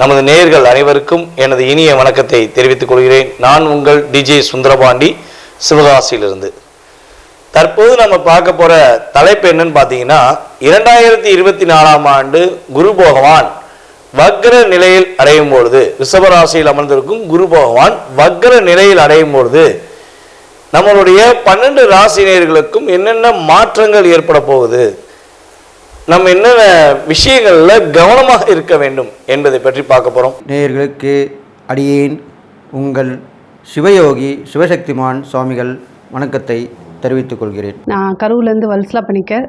நமது நேயர்கள் அனைவருக்கும் எனது இனிய வணக்கத்தை தெரிவித்துக் கொள்கிறேன். நான் உங்கள் டிஜே சுந்தரபாண்டி சிவகாசியிலிருந்து. தற்போது நம்ம பார்க்க போகிற தலைப்பு என்னன்னு பார்த்தீங்கன்னா இரண்டாயிரத்தி இருபத்தி நாலாம் ஆண்டு குரு பகவான் வக்ர நிலையில் அடையும் பொழுது ரிஷபராசியில் அமர்ந்திருக்கும் குரு பகவான் வக்ர நிலையில் அடையும் பொழுது நம்மளுடைய பன்னெண்டு ராசினியர்களுக்கும் என்னென்ன மாற்றங்கள் ஏற்பட போகுது? நம்ம என்னென்ன விஷயங்கள்ல கவனமாக இருக்க வேண்டும் என்பதை பற்றி பார்க்க போறோம். நேயர்களுக்கு அடியேன் உங்கள் சிவயோகி சிவசக்திமான் சுவாமிகள் வணக்கத்தை தெரிவித்துக் கொள்கிறேன். நான் கரூர்லேருந்து வல்சலா பண்ணிக்க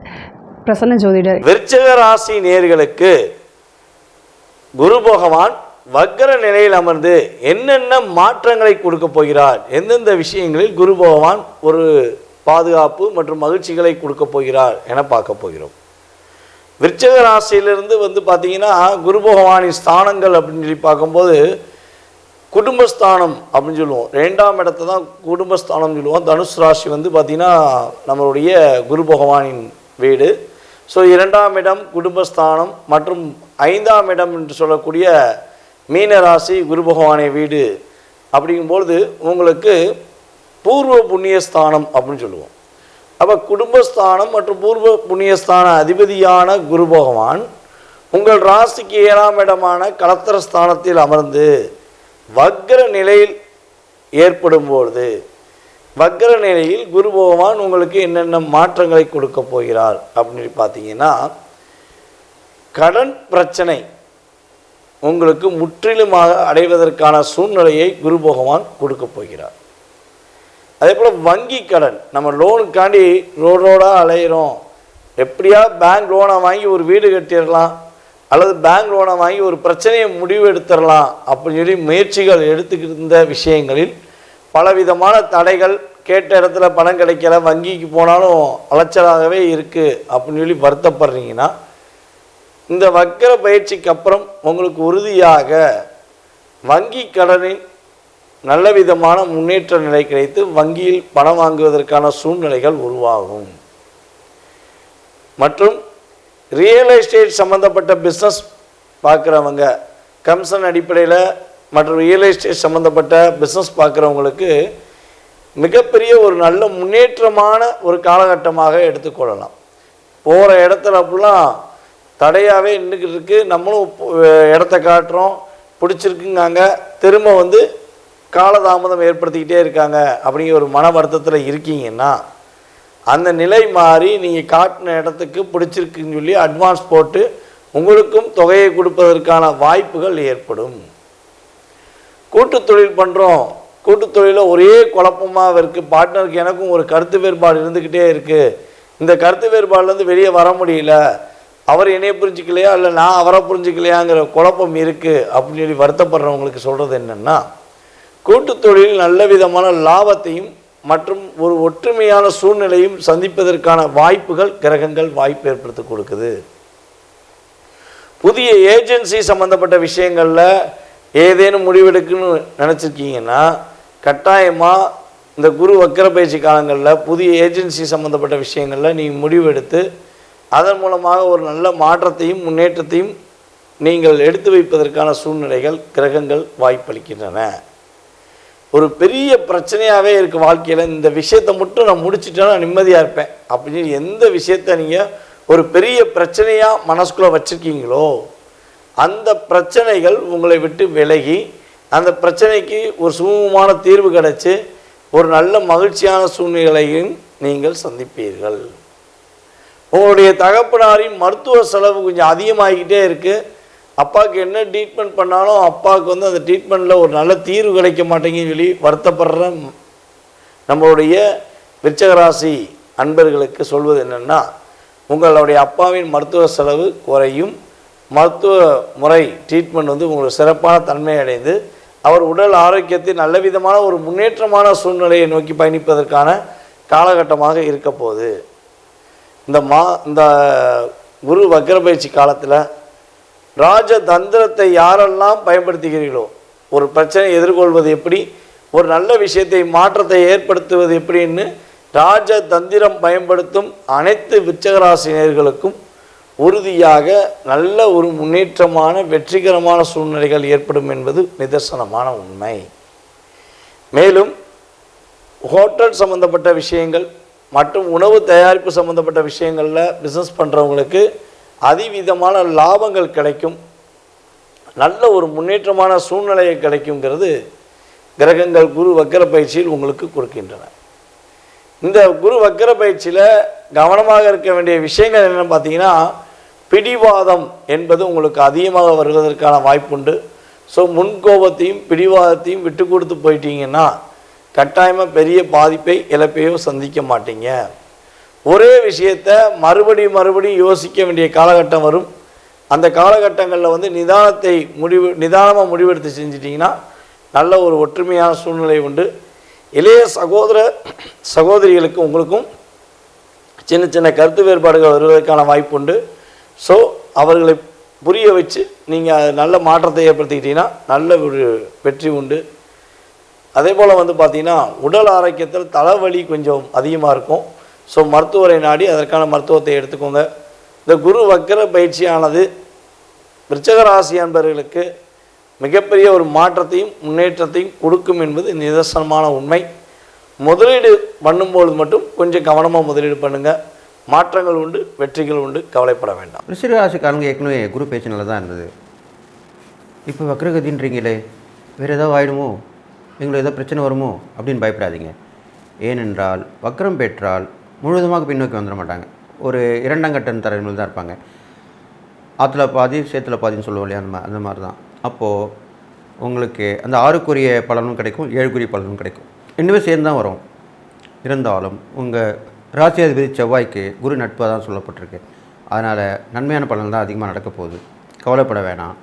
பிரசன்ன ஜோதிடர். விருச்சக ராசி நேர்களுக்கு குரு பகவான் வக்கர நிலையில் அமர்ந்து என்னென்ன மாற்றங்களை கொடுக்க போகிறார் எந்தெந்த விஷயங்களில் குரு பகவான் ஒரு பாதுகாப்பு மற்றும் மகிழ்ச்சிகளை கொடுக்க போகிறார் என பார்க்க போகிறோம். விருச்சக ராசியிலிருந்து வந்து பார்த்தீங்கன்னா குரு பகவானின் ஸ்தானங்கள் அப்படின்னு சொல்லி பார்க்கும்போது குடும்பஸ்தானம் அப்படின்னு சொல்லுவோம். ரெண்டாம் இடத்தை தான் குடும்பஸ்தானம் சொல்லுவோம். தனுஷ் ராசி வந்து பார்த்திங்கன்னா நம்மளுடைய குரு பகவானின் வீடு. ஸோ இரண்டாம் இடம் குடும்பஸ்தானம் மற்றும் ஐந்தாம் இடம் என்று சொல்லக்கூடிய மீன ராசி குரு பகவானை வீடு. அப்படிங்கும்பொழுது உங்களுக்கு பூர்வ புண்ணியஸ்தானம் அப்படின்னு சொல்லுவோம். அப்போ குடும்பஸ்தானம் மற்றும் பூர்வ புண்ணியஸ்தான அதிபதியான குரு பகவான் உங்கள் ராசிக்கு ஏழாம் இடமான கலத்தர ஸ்தானத்தில் அமர்ந்து வக்ர நிலையில் ஏற்படும் பொழுது வக்ர நிலையில் குரு பகவான் உங்களுக்கு என்னென்ன மாற்றங்களை கொடுக்க போகிறார் அப்படின்னு பார்த்தீங்கன்னா கடன் பிரச்சனை உங்களுக்கு முற்றிலுமாக அடைவதற்கான சூழ்நிலையை குரு பகவான் கொடுக்க போகிறார். அதே போல் வங்கி கடன். நம்ம லோனுக்காண்டி ரோடு ரோடாக அலையிறோம். எப்படியா பேங்க் லோனை வாங்கி ஒரு வீடு கட்டிடலாம் அல்லது பேங்க் லோனை வாங்கி ஒரு பிரச்சனையை முடிவு எடுத்துடலாம் அப்படின்னு சொல்லி முயற்சிகள் எடுத்துக்கிட்டு விஷயங்களில் பலவிதமான தடைகள் கேட்ட இடத்துல பணம் கிடைக்கல வங்கிக்கு போனாலும் அலைச்சலாகவே இருக்குது அப்படின்னு சொல்லி வருத்தப்படுறீங்கன்னா இந்த வக்கர பயிற்சிக்கு அப்புறம் உங்களுக்கு உறுதியாக வங்கி கடனின் நல்ல விதமான முன்னேற்ற நிலை கிடைத்து வங்கியில் பணம் வாங்குவதற்கான சூழ்நிலைகள் உருவாகும். மற்றும் ரியல் எஸ்டேட் சம்மந்தப்பட்ட பிஸ்னஸ் பார்க்குறவங்க கமிஷன் அடிப்படையில் மற்றும் ரியல் எஸ்டேட் சம்மந்தப்பட்ட பிஸ்னஸ் பார்க்குறவங்களுக்கு மிகப்பெரிய ஒரு நல்ல முன்னேற்றமான ஒரு காலகட்டமாக எடுத்துக்கொள்ளலாம் போகிற இடத்துல அப்படிலாம் தடையாகவே நின்றுக்கிட்டு இருக்குது நம்மளும் இடத்த காட்டுறோம். பிடிச்சிருக்குங்காங்க. திரும்ப வந்து காலதாமதம் ஏற்படுத்திக்கிட்டே இருக்காங்க அப்படிங்கிற ஒரு மன வருத்தத்தில் இருக்கீங்கன்னா அந்த நிலை மாறி நீங்கள் காட்டின இடத்துக்கு பிடிச்சிருக்குன்னு சொல்லி அட்வான்ஸ் போட்டு உங்களுக்கும் தொகையை கொடுப்பதற்கான வாய்ப்புகள் ஏற்படும். கூட்டுத் தொழில் பண்ணுறோம் கூட்டுத் தொழிலில் ஒரே குழப்பமாக இருக்குது பார்ட்னருக்கு எனக்கும் ஒரு கருத்து வேறுபாடு இருந்துக்கிட்டே இருக்குது இந்த கருத்து வேறுபாடுலேருந்து வெளியே வர முடியல. அவர் என்னைய புரிஞ்சிக்கலையா? இல்லை நான் அவரை புரிஞ்சிக்கலையாங்கிற குழப்பம் இருக்குது அப்படின்னு சொல்லி வருத்தப்படுறவங்களுக்கு சொல்கிறது என்னென்னா கூட்டு தொழிலில் நல்ல விதமான லாபத்தையும் மற்றும் ஒரு ஒற்றுமையான சூழ்நிலையும் சந்திப்பதற்கான வாய்ப்புகள் கிரகங்கள் வாய்ப்பு ஏற்படுத்தி கொடுக்குது. புதிய ஏஜென்சி சம்மந்தப்பட்ட விஷயங்களில் ஏதேனும் முடிவெடுக்கணும்னு நினச்சிருக்கீங்கன்னா கட்டாயமாக இந்த குரு வக்கர பயிற்சி காலங்களில் புதிய ஏஜென்சி சம்மந்தப்பட்ட விஷயங்களில் நீங்கள் முடிவெடுத்து அதன் மூலமாக ஒரு நல்ல மாற்றத்தையும் முன்னேற்றத்தையும் நீங்கள் எடுத்து வைப்பதற்கான சூழ்நிலைகள் கிரகங்கள் வாய்ப்பளிக்கின்றன. ஒரு பெரிய பிரச்சனையாகவே இருக்குது வாழ்க்கையில். இந்த விஷயத்தை மட்டும் நான் முடிச்சிட்டேன்னா நிம்மதியாக இருப்பேன். அப்படின்னு எந்த விஷயத்தை நீங்கள் ஒரு பெரிய பிரச்சனையாக மனசுக்குள்ளே வச்சுருக்கீங்களோ அந்த பிரச்சனைகள் உங்களை விட்டு விலகி அந்த பிரச்சனைக்கு ஒரு சுமூகமான தீர்வு கிடைச்சி ஒரு நல்ல மகிழ்ச்சியான சூழ்நிலையும் நீங்கள் சந்திப்பீர்கள். உங்களுடைய தகப்பனாரின் மருத்துவ செலவு கொஞ்சம் அதிகமாகிக்கிட்டே இருக்குது அப்பாவுக்கு என்ன ட்ரீட்மெண்ட் பண்ணாலும் அப்பாவுக்கு வந்து அந்த ட்ரீட்மெண்ட்டில் ஒரு நல்ல தீர்வு கிடைக்க மாட்டேங்குன்னு சொல்லி வருத்தப்படுற நம்மளுடைய விருச்சகராசி அன்பர்களுக்கு சொல்வது என்னென்னா உங்களுடைய அப்பாவின் மருத்துவ செலவு குறையும். மருத்துவ முறை ட்ரீட்மெண்ட் வந்து உங்களுக்கு சிறப்பான தன்மை அடைந்து அவர் உடல் ஆரோக்கியத்தை நல்ல விதமான ஒரு முன்னேற்றமான சூழ்நிலையை நோக்கி பயணிப்பதற்கான காலகட்டமாக இருக்க போகுது. இந்த மா இந்த குரு வக்கர பயிற்சி ராஜ ராஜதந்திரத்தை யாரெல்லாம் பயன்படுத்துகிறீர்களோ ஒரு பிரச்சனையை எதிர்கொள்வது எப்படி ஒரு நல்ல விஷயத்தை மாற்றத்தை ஏற்படுத்துவது எப்படின்னு ராஜதந்திரம் பயன்படுத்தும் அனைத்து விச்சகராசினியர்களுக்கும் உறுதியாக நல்ல ஒரு முன்னேற்றமான வெற்றிகரமான சூழ்நிலைகள் ஏற்படும் என்பது நிதர்சனமான உண்மை. மேலும் ஹோட்டல் சம்மந்தப்பட்ட விஷயங்கள் மற்றும் உணவு தயாரிப்பு சம்மந்தப்பட்ட விஷயங்களில் பிஸ்னஸ் பண்ணுறவங்களுக்கு அதிவிதமான லாபங்கள் கிடைக்கும். நல்ல ஒரு முன்னேற்றமான சூழ்நிலையை கிடைக்குங்கிறது கிரகங்கள் குரு வக்கர பயிற்சியில் உங்களுக்கு கொடுக்கின்றன. இந்த குரு வக்கர பயிற்சியில் கவனமாக இருக்க வேண்டிய விஷயங்கள் என்னென்னு பார்த்தீங்கன்னா பிடிவாதம் என்பது உங்களுக்கு அதிகமாக வருவதற்கான வாய்ப்புண்டு. ஸோ முன்கோபத்தையும் பிடிவாதத்தையும் விட்டு கொடுத்து போயிட்டீங்கன்னா கட்டாயமாக பெரிய பாதிப்பை இழப்பையோ சந்திக்க மாட்டீங்க. ஒரே விஷயத்தை மறுபடியும் மறுபடியும் யோசிக்க வேண்டிய காலகட்டம் வரும். அந்த காலகட்டங்களில் வந்து நிதானத்தை முடிவு நிதானமாக முடிவெடுத்து செஞ்சிட்டிங்கன்னா நல்ல ஒரு ஒற்றுமையான சூழ்நிலை உண்டு. இளைய சகோதர சகோதரிகளுக்கும் உங்களுக்கும் சின்ன சின்ன கருத்து வேறுபாடுகள் வருவதற்கான வாய்ப்பு உண்டு. ஸோ அவர்களை புரிய வச்சு நீங்கள் நல்ல மாற்றத்தை ஏற்படுத்திக்கிட்டீங்கன்னா நல்ல ஒரு வெற்றி உண்டு. அதே போல் வந்து பார்த்திங்கன்னா உடல் ஆரோக்கியத்தில் தலைவலி கொஞ்சம் அதிகமாக இருக்கும். ஸோ மருத்துவரை நாடி அதற்கான மருத்துவத்தை எடுத்துக்கோங்க. இந்த குரு வக்கர பயிற்சியானது விருச்சகராசி அன்பர்களுக்கு மிகப்பெரிய ஒரு மாற்றத்தையும் முன்னேற்றத்தையும் கொடுக்கும் என்பது நிதர்சனமான உண்மை. முதலீடு பண்ணும்பொழுது மட்டும் கொஞ்சம் கவனமாக முதலீடு பண்ணுங்கள் மாற்றங்கள் உண்டு வெற்றிகள் உண்டு கவலைப்பட வேண்டாம். ரிஷிராசிக்காரங்க ஏற்கனவே குரு பேச்சு தான் இருந்தது. இப்போ வக்ரகதின்றீங்களே வேறு ஏதாவது ஆயிடுமோ? எங்களுக்கு ஏதோ பிரச்சனை வருமோ? அப்படின்னு பயப்படாதீங்க. ஏனென்றால் வக்ரம் பெற்றால் முழுவதுமாக பின்னோக்கி வந்துட மாட்டாங்க. ஒரு இரண்டாம் கட்டம் தான் இருப்பாங்க. ஆற்றுல பாதி சேத்துல பாதின்னு சொல்லுவோம் இல்லையா? அந்த அந்த மாதிரி தான் அப்போது உங்களுக்கு அந்த ஆறுக்குரிய பலனும் கிடைக்கும் ஏழுக்குரிய பலனும் கிடைக்கும். ரெண்டுமே சேர்ந்து தான் வரும். இருந்தாலும் உங்கள் ராசியாதிபதி செவ்வாய்க்கு குரு நட்பாக தான் சொல்லப்பட்டிருக்கு. அதனால் நன்மையான பலன் தான் அதிகமாக நடக்க போகுது. கவலைப்பட வேணாம்.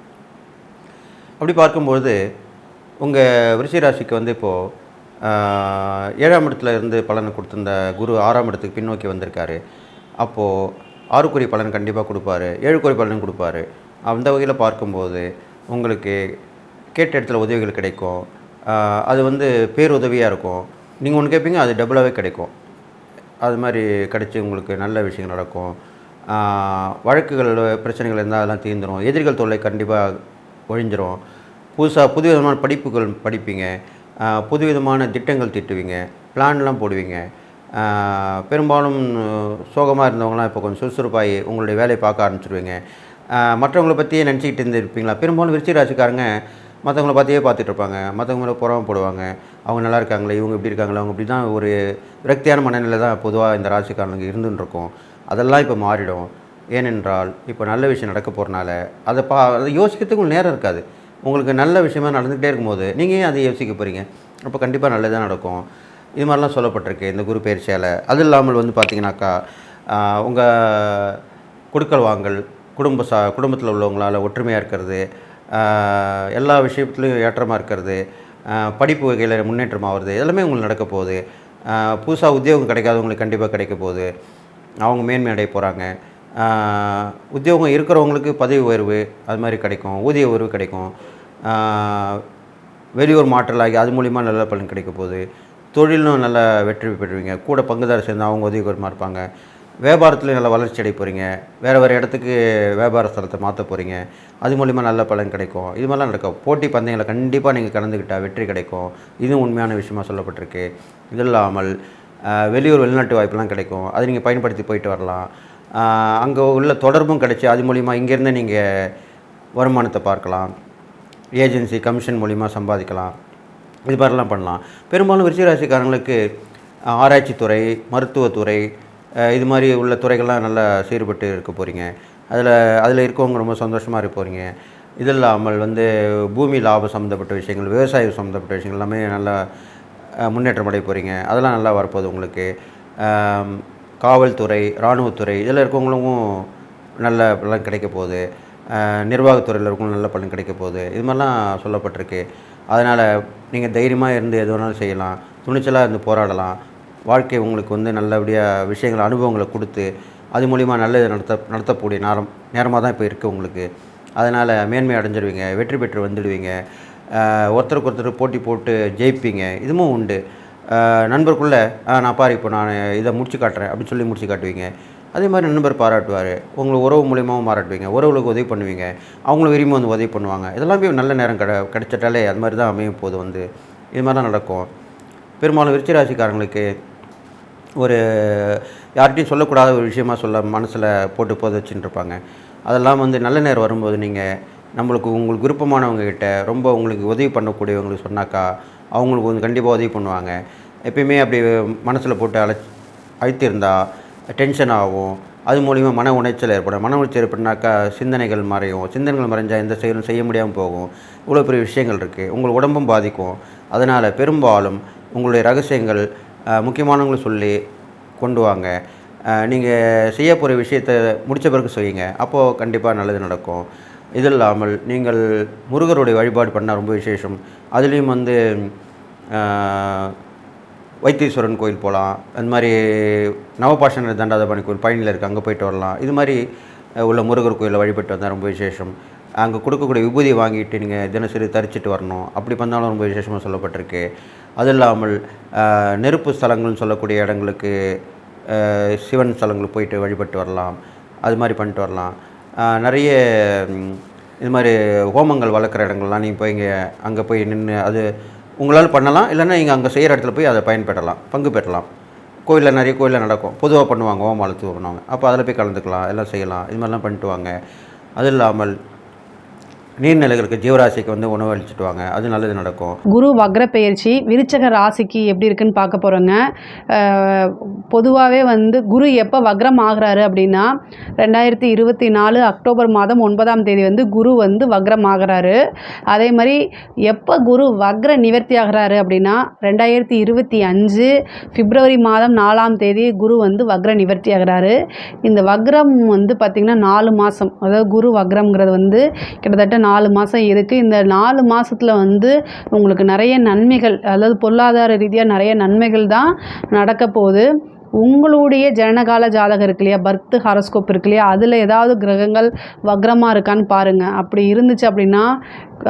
அப்படி பார்க்கும்பொழுது உங்கள் விருச்சிக ராசிக்கு வந்து இப்போது ஏழாம் இடத்துல இருந்து பலனை கொடுத்துருந்த குரு ஆறாம் இடத்துக்கு பின்னோக்கி வந்திருக்காரு. அப்போது ஆறுக்குறி பலன் கண்டிப்பாக கொடுப்பாரு. ஏழுக்குறி பலன் கொடுப்பாரு. அந்த வகையில் பார்க்கும்போது உங்களுக்கு கேட்ட இடத்துல உதவிகள் கிடைக்கும். அது வந்து பேருதவியாக இருக்கும். நீங்கள் ஒன்று கேட்பீங்க அது டபுளாகவே கிடைக்கும். அது மாதிரி கிடைச்சி உங்களுக்கு நல்ல விஷயங்கள் நடக்கும். வழக்குகள் பிரச்சனைகள் இருந்தால் அதெல்லாம் தீர்ந்துடும் எதிரிகள் தொல்லை கண்டிப்பாக ஒழிஞ்சிரும். புதுசாக புது விதமான படிப்புகள் படிப்பீங்க. புதுவிதமான புது விதமான திட்டங்கள் திட்டுவீங்க பிளான்லாம் போடுவீங்க. பெரும்பாலும் சோகமாக இருந்தவங்களாம் இப்போ கொஞ்சம் சுறுசுறுப்பாகி உங்களுடைய வேலையை பார்க்க ஆரம்பிச்சிருவீங்க. மற்றவங்களை மற்றவங்கள பற்றியே நினச்சிக்கிட்டு இருந்திருப்பீங்களா? பெரும்பாலும் விருச்சி ராசிக்காரங்க மற்றவங்கள பார்த்தியே பார்த்துட்டு இருப்பாங்க. மற்றவங்கள போடுவாங்க. அவங்க நல்லா இருக்காங்களே இவங்க இப்படி இருக்காங்களே அவங்க இப்படி தான் ஒரு விரக்தியான மனநிலை தான் பொதுவாக இந்த ராசிக்காரனுக்கு இருந்துன்னு இருக்கும். அதெல்லாம் இப்போ மாறிடும். ஏனென்றால் இப்போ நல்ல விஷயம் நடக்க போகிறனால அதை பா அதை யோசிக்கிறதுக்கு நேரம் இருக்காது. உங்களுக்கு நல்ல விஷயமா நடந்துகிட்டே இருக்கும்போது நீங்கள் ஏன் அதை யோசிக்க போகிறீங்க அப்போ கண்டிப்பாக நல்லதாக நடக்கும். இது மாதிரிலாம் சொல்லப்பட்டிருக்கு இந்த குரு பயிற்சியால். அது இல்லாமல் வந்து பார்த்தீங்கன்னாக்கா உங்கள் கொடுக்கல் வாங்கல் குடும்ப சா குடும்பத்தில் உள்ளவங்களால் ஒற்றுமையாக இருக்கிறது எல்லா விஷயத்துலையும் ஏற்றமாக இருக்கிறது படிப்பு வகையில் முன்னேற்றம் ஆகிறது எல்லாமே உங்களுக்கு நடக்க போகுது. புதுசாக உத்தியோகம் கிடைக்காதவங்களுக்கு கண்டிப்பாக கிடைக்க போகுது. அவங்க மேன்மை அடைய போகிறாங்க உத்தியோகம் இருக்கிறவங்களுக்கு பதவி உயர்வு அது மாதிரி கிடைக்கும் ஊதிய உயர்வு கிடைக்கும். வெளியூர் வெளியூர் மாற்றலாகி அது மூலிமா நல்ல பலன் கிடைக்க போகுது. தொழிலும் நல்ல வெற்றி பெறுவீங்க. கூட பங்குதாரர் சேர்ந்து அவங்க உதவிகரமாக இருப்பாங்க. வியாபாரத்துலையும் நல்ல வளர்ச்சி அடைய போகிறீங்க வேறு வேறு இடத்துக்கு வியாபார ஸ்தலத்தை மாற்ற போகிறீங்க அது மூலிமா நல்ல பலன் கிடைக்கும். இது மாதிரிலாம் நடக்கும். போட்டி பந்தயங்களை கண்டிப்பாக நீங்கள் கலந்துக்கிட்டால் வெற்றி கிடைக்கும். இதுவும் உண்மையான விஷயமா சொல்லப்பட்டிருக்கு. இது இல்லாமல் வெளியூர் வெளிநாட்டு வாய்ப்பெல்லாம் கிடைக்கும். அதை நீங்கள் பயன்படுத்தி போயிட்டு வரலாம். அங்கே உள்ள தொடர்பும் கிடச்சி அது மூலிமா இங்கேருந்து நீங்கள் வருமானத்தை பார்க்கலாம். ஏஜென்சி கமிஷன் மூலிமா சம்பாதிக்கலாம். இது மாதிரிலாம் பண்ணலாம். பெரும்பாலும் விருச்சிகராசிக்காரங்களுக்கு ஆராய்ச்சித்துறை மருத்துவத்துறை இது மாதிரி உள்ள துறைகள்லாம் நல்லா சீர்பட்டு இருக்க போகிறீங்க அதில் அதில் இருக்கவங்க ரொம்ப சந்தோஷமாக இருக்க போகிறீங்க இது இல்லாமல் வந்து பூமி லாபம் சம்மந்தப்பட்ட விஷயங்கள் விவசாயம் சம்மந்தப்பட்ட விஷயங்கள் எல்லாமே நல்லா முன்னேற்றம் அடைய போகிறீங்க அதெல்லாம் நல்லா வரப்போகுது உங்களுக்கு. காவல்துறை இராணுவத்துறை இதில் இருக்கவங்களுக்கும் நல்ல பலன் கிடைக்க போகுது. நிர்வாகத்துறையில் இருக்கவங்களும் நல்ல பலன் கிடைக்க போகுது. இது மாதிரிலாம் சொல்லப்பட்டிருக்கு. அதனால் நீங்கள் தைரியமாக இருந்து எது வேணாலும் செய்யலாம். துணிச்சலாக இருந்து போராடலாம். வாழ்க்கை உங்களுக்கு வந்து நல்லபடியாக விஷயங்கள் அனுபவங்களை கொடுத்து அது மூலிமா நல்லது நடத்த நடத்தக்கூடிய நேரம் நேரமாக தான் இப்போ இருக்குது உங்களுக்கு. அதனால் மேன்மை அடைஞ்சிருவீங்க வெற்றி பெற்று வந்துடுவீங்க. ஒருத்தருக்கு ஒருத்தர் போட்டி போட்டு ஜெயிப்பீங்க. இதுவும் உண்டு. நண்பருக்குள்ளே நான் பாரு இப்போ நான் இதை முடிச்சு காட்டுறேன் அப்படின்னு சொல்லி முடிச்சு காட்டுவீங்க. அதே மாதிரி நண்பர் பாராட்டுவார். உங்களை உறவு மூலியமாகவும் பாராட்டுவீங்க. உறவுகளுக்கு உதவி பண்ணுவீங்க. அவங்களும் விரும்பி வந்து உதவி பண்ணுவாங்க. இதெல்லாமே நல்ல நேரம் கிட கிடச்சிட்டாலே அது மாதிரி தான் அமையும் போது வந்து. இது மாதிரி தான் நடக்கும். பெரும்பாலும் விருச்சிராசிக்காரங்களுக்கு ஒரு யார்கிட்டையும் சொல்லக்கூடாத ஒரு விஷயமா சொல்ல மனசில் போட்டு போத வச்சுட்டு இருப்பாங்க. அதெல்லாம் வந்து நல்ல நேரம் வரும்போது நீங்கள் நம்மளுக்கு உங்களுக்கு விருப்பமானவங்கக்கிட்ட ரொம்ப உங்களுக்கு உதவி பண்ணக்கூடியவங்களுக்கு சொன்னாக்கா அவங்களுக்கு வந்து கண்டிப்பாக உதவி பண்ணுவாங்க. எப்பயுமே அப்படி மனசில் போட்டு அழை அழுத்திருந்தா டென்ஷன் ஆகும். அது மூலிமா மன உளைச்சல் ஏற்படும். மன உளைச்சல் ஏற்படுனாக்கா சிந்தனைகள் மறையும். சிந்தனைகள் மறைஞ்சால் எந்த செயலும் செய்ய முடியாமல் போகும். இவ்வளோ பெரிய விஷயங்கள் இருக்குது உங்கள் உடம்பும் பாதிக்கும். அதனால் பெரும்பாலும் உங்களுடைய ரகசியங்கள் முக்கியமானவங்களை சொல்லி கொண்டு வாங்க. நீங்கள் செய்ய போகிற விஷயத்தை முடித்த பிறகு செய்யுங்க அப்போது கண்டிப்பாக நல்லது நடக்கும். இது இல்லாமல் நீங்கள் முருகருடைய வழிபாடு பண்ணால் ரொம்ப விசேஷம். அதுலேயும் வந்து வைத்தீஸ்வரன் கோயில் போகலாம். அந்த மாதிரி நவபாஷண தண்டாதபாணி கோயில் பழனியில் இருக்குது அங்கே போயிட்டு வரலாம். இது மாதிரி உள்ள முருகர் கோயிலில் வழிபட்டு வந்தால் ரொம்ப விசேஷம். அங்கே கொடுக்கக்கூடிய விபூதியை வாங்கிட்டு நீங்கள் தினசரி தரிச்சிட்டு வரணும். அப்படி பண்ணாலும் ரொம்ப விசேஷமாக சொல்லப்பட்டிருக்கு. அது இல்லாமல் நெருப்பு ஸ்தலங்கள்னு சொல்லக்கூடிய இடங்களுக்கு சிவன் ஸ்தலங்களுக்கு போயிட்டு வழிபட்டு வரலாம். அது மாதிரி பண்ணிட்டு வரலாம். நிறைய இது மாதிரி ஹோமங்கள் வளர்க்குற இடங்கள்லாம் நீங்கள் போய் இங்கே அங்கே போய் நின்று அது உங்களால் பண்ணலாம். இல்லைன்னா நீங்கள் அங்கே செய்கிற இடத்துல போய் அதை பயன்பெறலாம் பங்கு பெறலாம். கோயிலில் நிறைய கோயிலில் நடக்கும். பொதுவாக பண்ணுவாங்க ஹோமம் வளர்த்து பண்ணுவாங்க. அப்போ அதில் போய் கலந்துக்கலாம் எல்லாம் செய்யலாம். இது மாதிரிலாம் பண்ணிட்டு வாங்க. அது இல்லாமல் நீர்நிலைகளுக்கு ஜீவராசிக்கு வந்து உணவு அளிச்சுட்டு வாங்க. அது நல்லது நடக்கும். குரு வக்ர பெயர்ச்சி விருச்சக ராசிக்கு எப்படி இருக்குன்னு பார்க்க போகிறோங்க பொதுவாகவே வந்து குரு எப்போ வக்ரம் ஆகுறாரு அப்படின்னா ரெண்டாயிரத்தி இருபத்தி நாலு அக்டோபர் மாதம் ஒன்பதாம் தேதி வந்து குரு வந்து வக்ரம் ஆகிறாரு. அதே மாதிரி எப்போ குரு வக்ர நிவர்த்தி ஆகிறாரு அப்படின்னா ரெண்டாயிரத்தி இருபத்தி அஞ்சு பிப்ரவரி மாதம் நாலாம் தேதி குரு வந்து வக்ர நிவர்த்தி ஆகிறாரு. இந்த வக்ரம் வந்து பார்த்திங்கன்னா நாலு மாதம் அதாவது குரு வக்ரம்ங்கிறது வந்து கிட்டத்தட்ட நாலு மாதம் இருக்குது இந்த நாலு மாதத்தில் வந்து உங்களுக்கு நிறைய நன்மைகள் அதாவது பொருளாதார ரீதியாக நிறைய நன்மைகள் தான் நடக்க போகுது. உங்களுடைய ஜனனகால ஜாதகம் இருக்கு இல்லையா? பர்த் ஹாரோஸ்கோப் இருக்கு இல்லையா? அதில் ஏதாவது கிரகங்கள் வக்ரமாக இருக்கான்னு பாருங்கள் அப்படி இருந்துச்சு அப்படின்னா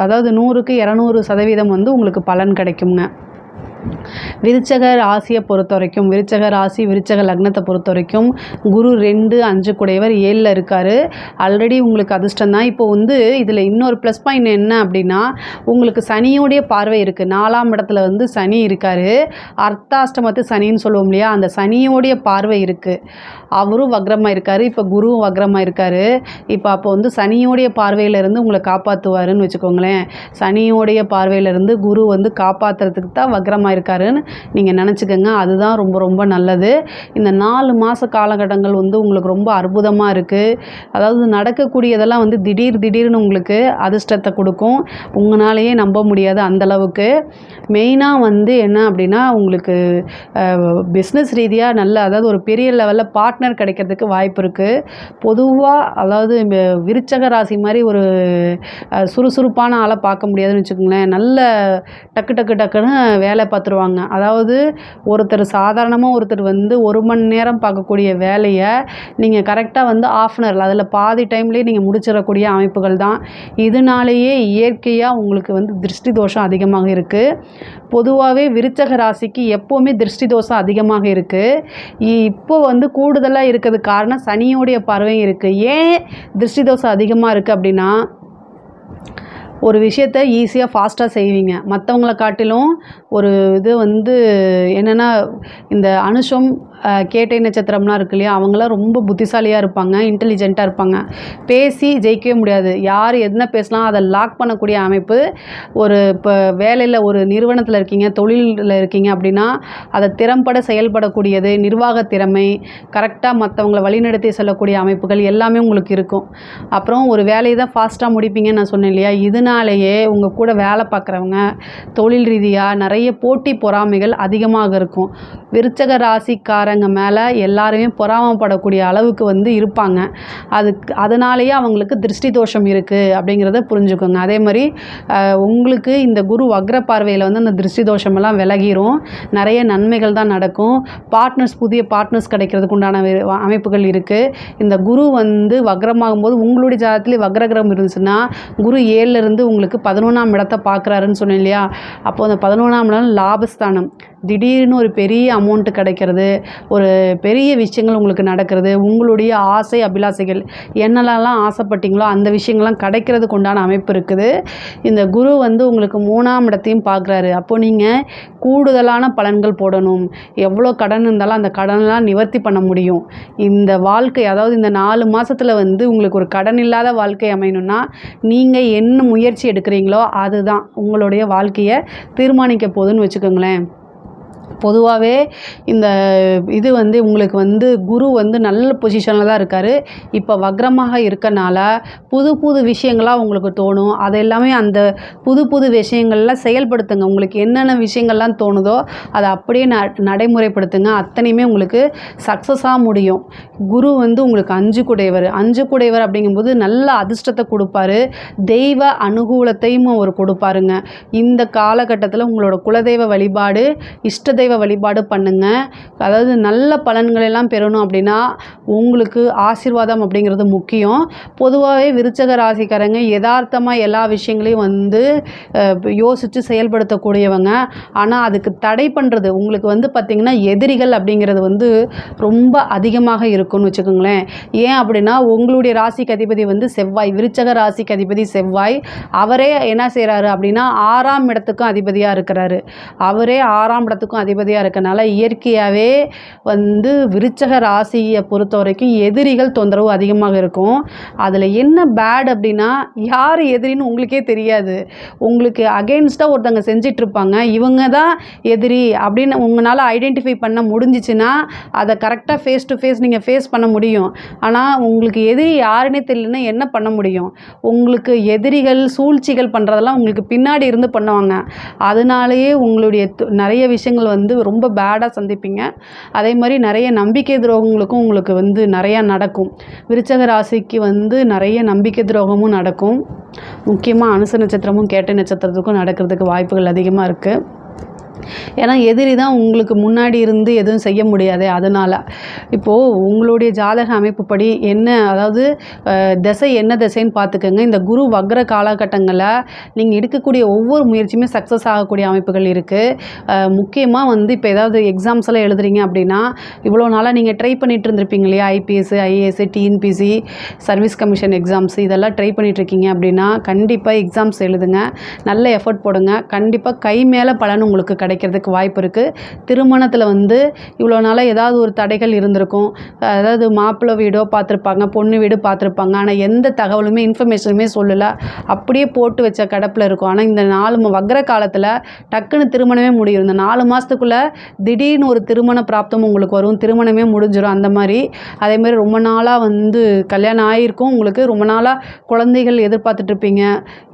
அதாவது நூறுக்கு இரநூறு சதவீதம் வந்து உங்களுக்கு பலன் கிடைக்குங்க. விருச்சக ராசியை பொறுத்த வரைக்கும் விருச்சக ராசி விருச்சக லக்னத்தை பொறுத்த வரைக்கும் குரு ரெண்டு அஞ்சு கூடையவர் ஏழில் இருக்கார். ஆல்ரெடி உங்களுக்கு அதிர்ஷ்டம் தான். இப்போ வந்து இதில் இன்னொரு ப்ளஸ் பாயிண்ட் என்ன அப்படின்னா உங்களுக்கு சனியோடைய பார்வை இருக்குது நாலாம் இடத்துல வந்து சனி இருக்கார். அர்த்தாஷ்டமத்து சனின்னு சொல்லுவோம் இல்லையா? அந்த சனியோடைய பார்வை இருக்குது அவரும் வக்ரமாக இருக்கார். இப்போ குருவும் வக்ரமாக இருக்கார். இப்போ அப்போ வந்து சனியோடைய பார்வையிலேருந்து உங்களை காப்பாற்றுவாருன்னு வச்சுக்கோங்களேன். சனியோடைய பார்வையிலேருந்து குரு வந்து காப்பாற்றுறதுக்கு தான் வக்ரமாக இருக்காருன்னு நீங்கள் நினச்சிக்கோங்க. அதுதான் ரொம்ப ரொம்ப நல்லது. இந்த நாலு மாத காலகட்டங்கள் வந்து உங்களுக்கு ரொம்ப அற்புதமாக இருக்குது அதாவது நடக்கக்கூடியதெல்லாம் வந்து திடீர் திடீர்னு உங்களுக்கு அதிர்ஷ்டத்தை கொடுக்கும். உங்களாலேயே நம்ப முடியாது அந்தளவுக்கு மெயினாக வந்து என்ன அப்படின்னா உங்களுக்கு பிஸ்னஸ் ரீதியாக நல்ல அதாவது ஒரு பெரிய லெவலில் பார்ட்னர் கிடைக்கிறதுக்கு வாய்ப்பு இருக்குது பொதுவாக அதாவது விருச்சக ராசி மாதிரி ஒரு சுறுசுறுப்பான ஆளை பார்க்க முடியாதுன்னு வச்சுக்கோங்களேன். நல்ல டக்கு டக்கு டக்குன்னு வேலை பார்த்துருவாங்க அதாவது ஒருத்தர் சாதாரணமாக ஒருத்தர் வந்து ஒரு மணி நேரம் பார்க்கக்கூடிய வேலையை நீங்கள் கரெக்டாக வந்து ஆஃப் அன் ஹவரில் அதில் பாதி டைம்லேயே நீங்கள் முடிச்சிடக்கூடிய அமைப்புகள் தான். இதனாலேயே இயற்கையாக உங்களுக்கு வந்து திருஷ்டி தோஷம் அதிகமாக இருக்குது பொதுவாகவே விருச்சக ராசிக்கு எப்போவுமே திருஷ்டி தோஷம் அதிகமாக இருக்குது இப்போ வந்து கூடுதலாக இருக்கிறது காரணம் சனியோடைய பறவையும் இருக்குது ஏன் திருஷ்டி தோஷம் அதிகமாக இருக்குது அப்படின்னா ஒரு விஷயத்த ஈஸியாக ஃபாஸ்ட்டாக செய்வீங்க. மற்றவங்கள காட்டிலும் ஒரு இது வந்து என்னென்னா இந்த அனுஷம் கேட்டை நட்சத்திரம்லாம் இருக்கு இல்லையா? அவங்களாம் ரொம்ப புத்திசாலியாக இருப்பாங்க இன்டெலிஜென்ட்டாக இருப்பாங்க. பேசி ஜெயிக்கவே முடியாது. யார் என்ன பேசலாம் அதை லாக் பண்ணக்கூடிய அமைப்பு ஒரு இப்போ வேலையில் ஒரு நிறுவனத்தில் இருக்கீங்க தொழிலில் இருக்கீங்க அப்படின்னா அதை திறம்பட செயல்படக்கூடியது நிர்வாக திறமை கரெக்டாக மற்றவங்களை வழிநடத்தி செல்லக்கூடிய அமைப்புகள் எல்லாமே உங்களுக்கு இருக்கும். அப்புறம் ஒரு வேலையை தான் ஃபாஸ்ட்டாக முடிப்பீங்கன்னு நான் சொன்னேன் இல்லையா? இதனாலேயே உங்கள் கூட வேலை பார்க்குறவங்க தொழில் ரீதியாக நிறைய போட்டி பொறாமைகள் அதிகமாக இருக்கும். விருச்சக ராசிக்காரங்க மேலே எல்லாருமே பொறாமப்படக்கூடிய அளவுக்கு வந்து இருப்பாங்க. அதுக்கு அதனாலேயே அவங்களுக்கு திருஷ்டி தோஷம் இருக்குது அப்படிங்கிறத புரிஞ்சுக்கோங்க. அதே மாதிரி உங்களுக்கு இந்த குரு வக்ர பார்வையில் வந்து அந்த திருஷ்டி தோஷமெல்லாம் விலகிரும். நிறைய நன்மைகள் தான் நடக்கும். பார்ட்னர்ஸ் புதிய பார்ட்னர்ஸ் கிடைக்கிறதுக்கு உண்டான அமைப்புகள் இருக்குது இந்த குரு வந்து வக்ரமாகும் போது உங்களுடைய ஜாதகத்திலே வக்ரகிரகம் இருந்துச்சுன்னா குரு ஏழுல இருந்து உங்களுக்கு பதினொன்றாம் இடத்தை பார்க்குறாருன்னு சொன்னேன் இல்லையா? அப்போது அந்த பதினொன்றாம் இடம் லாபஸ்தானம். திடீர்னு ஒரு பெரிய அமௌண்ட்டு கிடைக்கிறது ஒரு பெரிய விஷயங்கள் உங்களுக்கு நடக்கிறது உங்களுடைய ஆசை அபிலாசைகள் என்னெல்லாம் ஆசைப்பட்டீங்களோ அந்த விஷயங்கள்லாம் கிடைக்கிறதுக்கு உண்டான அமைப்பு இருக்குது. இந்த குரு வந்து உங்களுக்கு மூணாம் இடத்தையும் பார்க்குறாரு. அப்போ நீங்கள் கூடுதலான பலன்கள் போடணும். எவ்வளோ கடன் இருந்தாலும் அந்த கடனெலாம் நிவர்த்தி பண்ண முடியும். இந்த வாழ்க்கை அதாவது இந்த நாலு மாதத்தில் வந்து உங்களுக்கு ஒரு கடன் இல்லாத வாழ்க்கை அமையணும்னா நீங்கள் என்ன முயற்சி எடுக்கிறீங்களோ அதுதான் உங்களுடைய வாழ்க்கையை தீர்மானிக்க போகுதுன்னு வச்சுக்கோங்களேன். பொதுவாகவே இந்த இது வந்து உங்களுக்கு வந்து குரு வந்து நல்ல பொசிஷனில் தான் இருக்கார். இப்போ வக்ரமாக இருக்கனால புது புது விஷயங்களாக உங்களுக்கு தோணும். அது எல்லாமே அந்த புது புது விஷயங்கள்லாம் செயல்படுத்துங்க. உங்களுக்கு என்னென்ன விஷயங்கள்லாம் தோணுதோ அதை அப்படியே ந நடைமுறைப்படுத்துங்க. அத்தனையுமே உங்களுக்கு சக்ஸஸாக முடியும். குரு வந்து உங்களுக்கு அஞ்சு குடையவர். அஞ்சு குடையவர் அப்படிங்கும்போது நல்ல அதிர்ஷ்டத்தை கொடுப்பாரு. தெய்வ அனுகூலத்தையும் அவர் கொடுப்பாருங்க. இந்த காலகட்டத்தில் உங்களோட குலதெய்வ வழிபாடு இஷ்ட தெய்வ வழிபாடு பண்ணுங்க. அதாவது நல்ல பலன்கள் எல்லாம் பெறணும் அப்படின்னா உங்களுக்கு ஆசீர்வாதம் அப்படிங்கிறது முக்கியம். பொதுவாகவே விருச்சக ராசிக்காரங்க யதார்த்தமாக எல்லா விஷயங்களையும் வந்து யோசித்து செயல்படுத்தக்கூடியவங்க. ஆனால் அதுக்கு தடை பண்ணுறது உங்களுக்கு வந்து பார்த்திங்கன்னா எதிரிகள் அப்படிங்கிறது வந்து ரொம்ப அதிகமாக இருக்கும்னு வச்சுக்கோங்களேன். ஏன் அப்படின்னா உங்களுடைய ராசிக்கு அதிபதி வந்து செவ்வாய் விருச்சக ராசிக்கு அதிபதி செவ்வாய். அவரே என்ன செய்கிறாரு அப்படின்னா ஆறாம் இடத்துக்கும் அதிபதியாக இருக்கிறாரு. அவரே ஆறாம் இடத்துக்கும் அதிபதி அதிபதியாக இருக்கனால இயற்கையாகவே வந்து விருச்சக ராசியை பொறுத்த வரைக்கும் எதிரிகள் தொந்தரவு அதிகமாக இருக்கும். அதில் என்ன பேட் அப்படின்னா யார் எதிரின்னு உங்களுக்கே தெரியாது. உங்களுக்கு அகெயின்ஸ்டாக ஒருத்தங்க செஞ்சிட்ருப்பாங்க. இவங்க தான் எதிரி அப்படின்னு உங்களால் ஐடென்டிஃபை பண்ண முடிஞ்சிச்சுன்னா அதை கரெக்டாக ஃபேஸ் டு ஃபேஸ் நீங்கள் ஃபேஸ் பண்ண முடியும். ஆனால் உங்களுக்கு எதிரி யாருன்னே தெரியலன்னா என்ன பண்ண முடியும்? உங்களுக்கு எதிரிகள் சூழ்ச்சிகள் பண்ணுறதெல்லாம் உங்களுக்கு பின்னாடி இருந்து பண்ணுவாங்க. அதனாலேயே உங்களுடைய நிறைய விஷயங்கள் வந்து ரொம்ப பேடாக சந்திப்பீங்க. அதே மாதிரி நிறைய நம்பிக்கை துரோகங்களுக்கும் உங்களுக்கு வந்து நிறையா நடக்கும். விருச்சக ராசிக்கு வந்து நிறைய நம்பிக்கை துரோகமும் நடக்கும். முக்கியமாக அனுச நட்சத்திரமும் கேட்ட நட்சத்திரத்துக்கும் நடக்கிறதுக்கு வாய்ப்புகள் அதிகமாக இருக்குது ஏன்னா எதிரி தான் உங்களுக்கு முன்னாடி இருந்து எதுவும் செய்ய முடியாது அதனால். இப்போது உங்களுடைய ஜாதக அமைப்புப்படி என்ன அதாவது திசை என்ன திசைன்னு பார்த்துக்கோங்க. இந்த குரு வக்ர காலகட்டங்களில் நீங்கள் எடுக்கக்கூடிய ஒவ்வொரு முயற்சியுமே சக்ஸஸ் ஆகக்கூடிய அமைப்புகள் இருக்குது முக்கியமாக வந்து இப்போ ஏதாவது எக்ஸாம்ஸ் எல்லாம் எழுதுறீங்க அப்படின்னா இவ்வளோ நாளாக நீங்கள் ட்ரை பண்ணிகிட்டு இருந்திருப்பீங்க இல்லையா? IPS IAS TNPSC service commission exams இதெல்லாம் ட்ரை பண்ணிகிட்ருக்கீங்க இருக்கீங்க அப்படின்னா கண்டிப்பாக எக்ஸாம்ஸ் எழுதுங்க. நல்ல எஃபர்ட் போடுங்க. கண்டிப்பாக கை மேலே பலன் உங்களுக்கு கிடைக்கிறதுக்கு வாய்ப்பு இருக்குது திருமணத்தில் வந்து இவ்வளோ நாளாக ஏதாவது ஒரு தடைகள் இருந்திருக்கும். அதாவது மாப்பிள்ளை வீடோ பார்த்துருப்பாங்க பொண்ணு வீடு பார்த்துருப்பாங்க. ஆனால் எந்த தகவலுமே இன்ஃபர்மேஷனுமே சொல்லலை. அப்படியே போட்டு வச்ச கடப்பில் இருக்கும். ஆனால் இந்த நாலு வக்ர காலத்தில் டக்குன்னு திருமணமே முடியும். இந்த நாலு மாதத்துக்குள்ளே திடீர்னு ஒரு திருமண பிராப்தம் உங்களுக்கு வரும். திருமணமே முடிஞ்சிடும் அந்த மாதிரி. அதே மாதிரி ரொம்ப நாளாக வந்து கல்யாணம் ஆகிருக்கும் உங்களுக்கு ரொம்ப நாளாக குழந்தைகள் எதிர்பார்த்துட்டு இருப்பீங்க.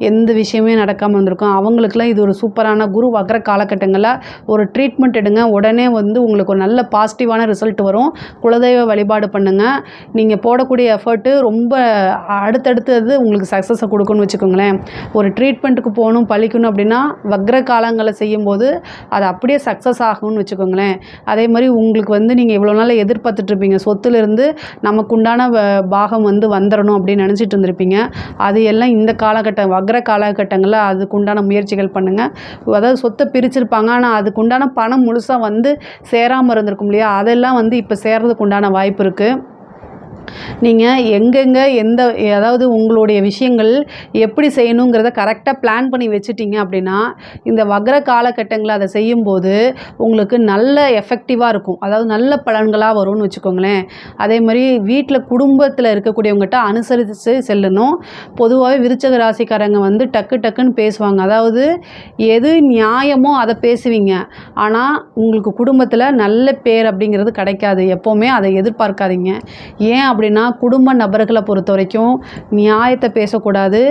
எந்த விஷயமே நடக்காமல் இருந்திருக்கும். அவங்களுக்குலாம் இது ஒரு சூப்பரான குரு வக்ர காலகட்டங்களில் ஒரு ட்ரீட்மெண்ட் எடுங்க. உடனே வந்து உங்களுக்கு ஒரு நல்ல பாசிட்டிவான ரிசல்ட் வரும். குலதெய்வ வழிபாடு பண்ணுங்கள் நீங்கள் போடக்கூடிய எஃபர்ட்டு ரொம்ப அடுத்தடுத்தது உங்களுக்கு சக்ஸஸை கொடுக்குன்னு வச்சுக்கோங்களேன். ஒரு ட்ரீட்மெண்ட்டுக்கு போகணும் பழிக்கணும் அப்படின்னா வக்ர காலங்களை செய்யும்போது அது அப்படியே சக்ஸஸ் ஆகும்னு வச்சுக்கோங்களேன். அதே மாதிரி உங்களுக்கு வந்து நீங்கள் இவ்வளோ நாள் எதிர்பார்த்துட்ருப்பீங்க சொத்துலேருந்து நமக்குண்டான வ- பாகம் வந்து வந்துடணும் அப்படின்னு நினச்சிட்டு இருந்திருப்பீங்க. அது எல்லாம் இந்த காலகட்டம் வக்ர காலகட்டங்களில் அதுக்குண்டான முயற்சிகள் பண்ணுங்கள் அதாவது சொத்தை பிரிச்சிருப்பாங்க. ஆனால் அதுக்கு உண்டான பணம் முழுசாக வந்து சேராமல் இருந்திருக்கும் இல்லையா? அதெல்லாம் வந்து இப்போ சேர்றதுக்கு உண்டான வாய்ப்பு இருக்குது நீங்கள் எங்கெங்கே எந்த அதாவது உங்களுடைய விஷயங்கள் எப்படி செய்யணுங்கிறத கரெக்டாக பிளான் பண்ணி வச்சுட்டீங்க அப்படின்னா இந்த வக்ர காலகட்டங்களில் அதை செய்யும்போது உங்களுக்கு நல்ல எஃபெக்டிவாக இருக்கும். அதாவது நல்ல பலன்களாக வரும்னு வச்சுக்கோங்களேன். அதே மாதிரி வீட்டில் குடும்பத்தில் இருக்கக்கூடியவங்ககிட்ட அனுசரித்து செல்லணும். பொதுவாகவே விருச்சக ராசிக்காரங்க வந்து டக்கு டக்குன்னு பேசுவாங்க. அதாவது எது நியாயமோ அதை பேசுவீங்க. ஆனால் உங்களுக்கு குடும்பத்தில் நல்ல பேர் அப்படிங்கிறது கிடைக்காது. எப்போவுமே அதை எதிர்பார்க்காதீங்க. ஏன் அப்படின்னா குடும்ப நபர்களை பொறுத்த வரைக்கும் நியாயத்தை பேசக்கூடாது.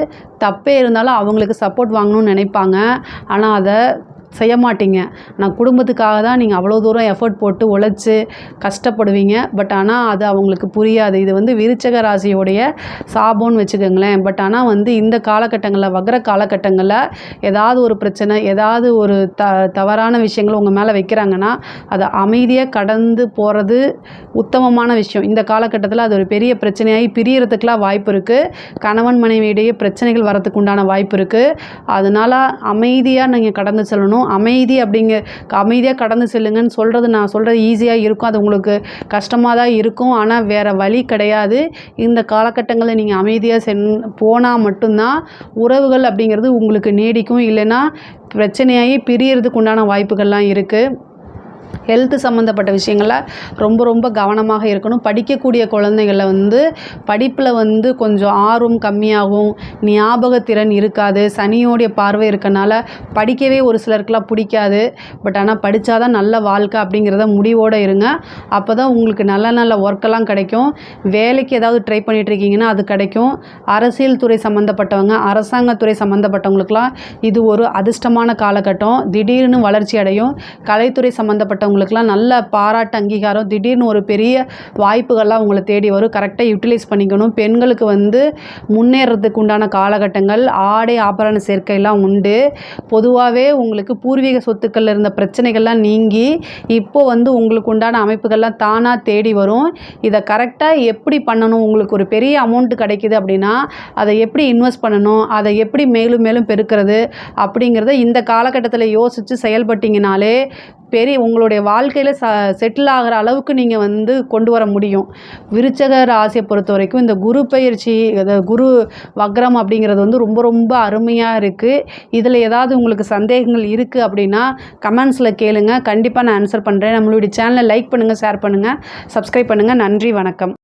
தப்பே இருந்தாலும் அவங்களுக்கு சப்போர்ட் வாங்கணும்னு நினைப்பாங்க. ஆனால் அதை செய்ய மாட்டீங்க நான் குடும்பத்துக்காக தான் நீங்கள் அவ்வளோ தூரம் எஃபர்ட் போட்டு உழைச்சி கஷ்டப்படுவீங்க. பட் ஆனால் அது அவங்களுக்கு புரியாது. இது வந்து விருச்சக ராசியோடைய சாபம்னு வச்சுக்கோங்களேன். பட் ஆனால் வந்து இந்த காலகட்டங்களில் வகர காலகட்டங்களில் ஏதாவது ஒரு பிரச்சனை ஏதாவது ஒரு த தவறான விஷயங்கள் உங்கள் மேலே வைக்கிறாங்கன்னா அதை அமைதியாக கடந்து போகிறது உத்தமமான விஷயம். இந்த காலகட்டத்தில் அது ஒரு பெரிய பிரச்சனையாகி பிரியறதுக்கெலாம் வாய்ப்பு இருக்குது கணவன் மனைவியிடையே பிரச்சனைகள் வரத்துக்கு உண்டான வாய்ப்பு இருக்குது அதனால் அமைதியாக நீங்கள் கடந்து செல்லணும். இருக்கும் அமைதி அப்படிங்க அமைதியாக கடந்து செல்லுங்கன்னு சொல்கிறது நான் சொல்கிறது ஈஸியாக இருக்கும். அது உங்களுக்கு கஷ்டமாக தான் இருக்கும். ஆனால் வேறு வழி கிடையாது. இந்த காலகட்டங்களில் நீங்கள் அமைதியாக சென் போனால் மட்டும்தான் உறவுகள் அப்படிங்கிறது உங்களுக்கு நீடிக்கும். இல்லைன்னா பிரச்சனையாகி பிரியறதுக்கு உண்டான வாய்ப்புகள்லாம் இருக்குது ஹெல்த்து சம்மந்தப்பட்ட விஷயங்களில் ரொம்ப ரொம்ப கவனமாக இருக்கணும். படிக்கக்கூடிய குழந்தைகளை வந்து படிப்பில் வந்து கொஞ்சம் ஆர்வம் கம்மியாகும். ஞாபகத்திறன் இருக்காது. சனியோடைய பார்வை இருக்கனால படிக்கவே ஒரு சிலருக்குலாம் பிடிக்காது. பட் ஆனால் படித்தா தான் நல்ல வாழ்க்கை அப்படிங்கிறத முடிவோடு இருங்க. அப்போ தான் உங்களுக்கு நல்ல நல்ல ஒர்க்கெல்லாம் கிடைக்கும். வேலைக்கு ஏதாவது ட்ரை பண்ணிகிட்ருக்கீங்கன்னா அது கிடைக்கும். அரசியல் துறை சம்மந்தப்பட்டவங்க அரசாங்கத்துறை சம்மந்தப்பட்டவங்களுக்குலாம் இது ஒரு அதிர்ஷ்டமான காலகட்டம். திடீர்னு வளர்ச்சி அடையும். கலைத்துறை சம்மந்தப்பட்ட சம்மந்தப்பட்டவங்களுக்குலாம் நல்ல பாராட்டு அங்கீகாரம் திடீர்னு ஒரு பெரிய வாய்ப்புகள்லாம் உங்களை தேடி வரும். கரெக்டாக யூட்டிலைஸ் பண்ணிக்கணும். பெண்களுக்கு வந்து முன்னேறதுக்கு உண்டான காலகட்டங்கள் ஆடை ஆபரண சேர்க்கையெல்லாம் உண்டு. பொதுவாகவே உங்களுக்கு பூர்வீக சொத்துக்களில் இருந்த பிரச்சனைகள்லாம் நீங்கி இப்போ வந்து உங்களுக்கு உண்டான அமைப்புகள்லாம் தானாக தேடி வரும். இதை கரெக்டாக எப்படி பண்ணணும்? உங்களுக்கு ஒரு பெரிய அமௌண்ட் கிடைக்குது அப்படின்னா அதை எப்படி இன்வெஸ்ட் பண்ணணும்? அதை எப்படி மேலும் மேலும் பெருக்கிறது? அப்படிங்கிறத இந்த காலகட்டத்தில் யோசித்து செயல்பட்டீங்கனாலே பெரிய உங்களுடைய வாழ்க்கையில் ச செட்டில் ஆகிற அளவுக்கு நீங்கள் வந்து கொண்டு வர முடியும். விருச்சக ராசியை பொறுத்த வரைக்கும் இந்த குரு பயிற்சி அது குரு வக்ரம் அப்படிங்கிறது வந்து ரொம்ப ரொம்ப அருமையாக இருக்குது இதில் ஏதாவது உங்களுக்கு சந்தேகங்கள் இருக்குது அப்படின்னா கமெண்ட்ஸில் கேளுங்கள் கண்டிப்பாக நான் ஆன்சர் பண்ணுறேன் நம்மளுடைய சேனலை லைக் பண்ணுங்கள் ஷேர் பண்ணுங்கள் சப்ஸ்கிரைப் பண்ணுங்கள் நன்றி வணக்கம்.